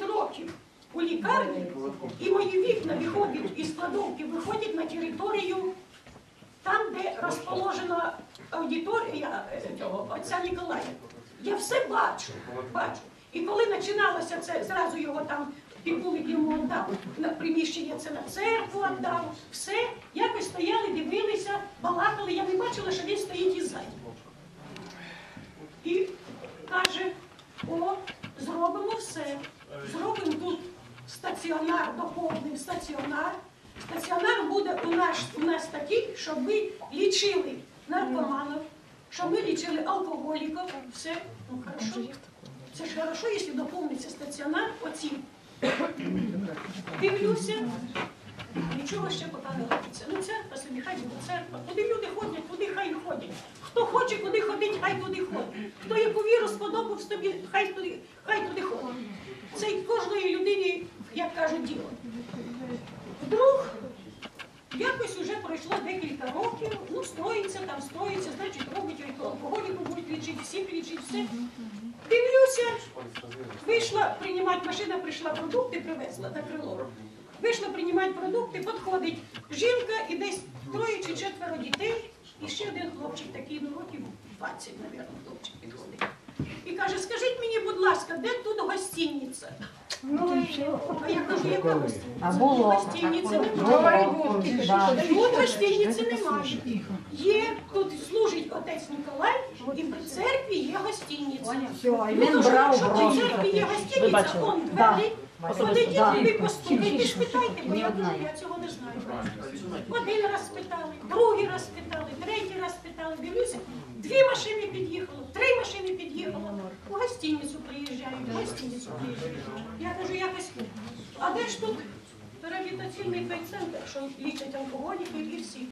10 років у лікарні, і мої вікна виходять із кладовки, виходять на територію там, де розположена аудиторія е, отця Ніколая. Я все бачу, бачу. І коли починалося це, зразу його там піввулик йому віддав, на приміщення це на церкву віддав, все, якось стояли, дивилися, балакали, я не бачила, що він стоїть і ззаді. І каже, о, зробимо все. Зробимо тут стаціонар, доповнив стаціонар. Стаціонар буде у нас, у нас такий, щоб ми лічили наркоманів, щоб ми лічили алкоголіків. Все, ну хорошо. Це ж хорошо, якщо доповниться стаціонар оцім. Дивлюся, нічого ще поки не робиться. Ну церква собі, хай буде церква. Куди люди ходять, туди хай ходять. Хто хоче куди ходить, хай туди ходить. Хто яку віру сподобав собі, хай туди, хай туди ходить. Це й кожної людині, як кажуть, діло. Вдруг якось уже пройшло декілька років, ну строїться там, строїться, значить робить алкоголіку, будуть лічити, всіх лічить, все. Дивлюся, вийшла приймати машина, прийшла продукти, привезла на крило. Вийшла приймати продукти, підходить жінка і десь троє чи четверо дітей, і ще один хлопчик, такий, ну років 20, мабуть, хлопчик підходить. І каже, скажіть мені, будь ласка, де тут гостиниця? Ну, а я кажу, яка гостиниця? А було. Гостиниці немає. Тут гостиниці немає. Є, тут служить отець Ніколай, і при церкві є гостиниця. Все, Ну, він то, брав, якщо при церкві є Ви гостиниця, он двері, подійдіть, ви постукайте, спитайте, бо я кажу, я цього не знаю. Один раз спитали, другий раз спитали, раз. Дивлюся, дві машини під'їхало, три машини під'їхало. У гостиницю приїжджають, в гостиницю приїжджають. Я кажу, якось, а де ж тут реабілітаційний центр, що лічать алкоголіків і всіх?